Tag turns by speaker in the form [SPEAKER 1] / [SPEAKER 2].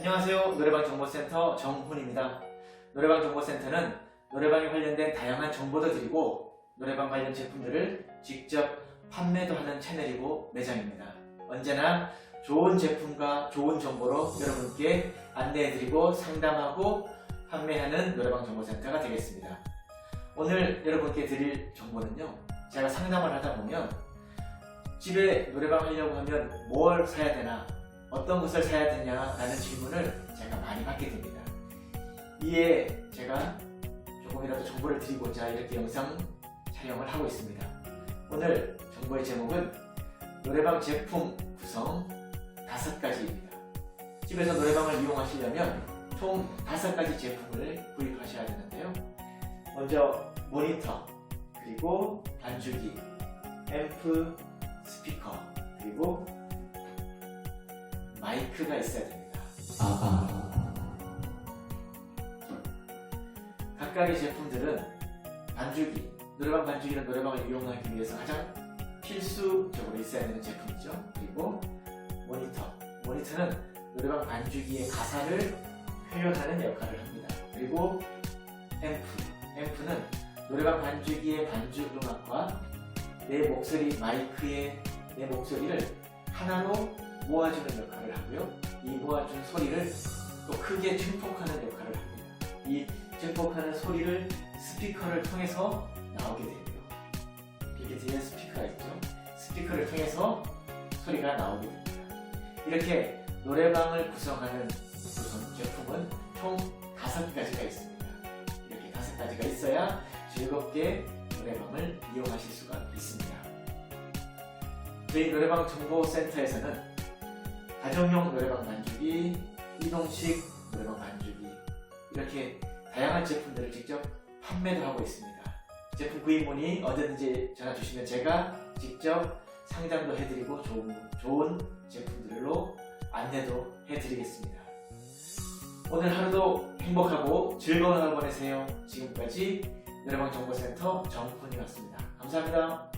[SPEAKER 1] 안녕하세요. 노래방 정보센터 정훈입니다. 노래방 정보센터는 노래방에 관련된 다양한 정보도 드리고 노래방 관련 제품들을 직접 판매도 하는 채널이고 매장입니다. 언제나 좋은 제품과 좋은 정보로 여러분께 안내해드리고 상담하고 판매하는 노래방 정보센터가 되겠습니다. 오늘 여러분께 드릴 정보는요. 제가 상담을 하다 보면 집에 노래방 하려고 하면 뭘 사야 되나 어떤 것을 사야 되냐라는 질문을 제가 많이 받게 됩니다. 이에 제가 조금이라도 정보를 드리고자 이렇게 영상 촬영을 하고 있습니다. 오늘 정보의 제목은 노래방 제품 구성 다섯 가지입니다. 집에서 노래방을 이용하시려면 총 다섯 가지 제품을 구입하셔야 되는데요. 먼저 모니터, 그리고 반주기, 앰프, 스피커, 그리고 마이크가 있어야 됩니다. 각각의 제품들은 반주기, 노래방 반주기는 노래방을 이용하기 위해서 가장 필수적으로 있어야 되는 제품이죠. 그리고 모니터, 모니터는 노래방 반주기의 가사를 표현하는 역할을 합니다. 그리고 앰프, 앰프는 노래방 반주기의 반주 음악과 내 목소리 마이크의 내 목소리를 하나로 모아주는 역할을 하고요. 이 모아준 소리를 또 크게 증폭하는 역할을 합니다. 이 증폭하는 소리를 스피커를 통해서 나오게 되고요. 이렇게 뒤에 스피커가 있죠. 스피커를 통해서 소리가 나오게 됩니다. 이렇게 노래방을 구성하는 구성 제품은 총 다섯 가지가 있습니다. 이렇게 다섯 가지가 있어야 즐겁게 노래방을 이용하실 수가 있습니다. 저희 노래방 정보센터에서는 가정용 노래방 반주기, 이동식 노래방 반주기 이렇게 다양한 제품들을 직접 판매도 하고 있습니다. 제품 구입 문의 언제든지 전화 주시면 제가 직접 상담도 해드리고 좋은, 좋은 제품들로 안내도 해드리겠습니다. 오늘 하루도 행복하고 즐거운 하루 보내세요. 지금까지 노래방 정보센터 정훈이었습니다. 감사합니다.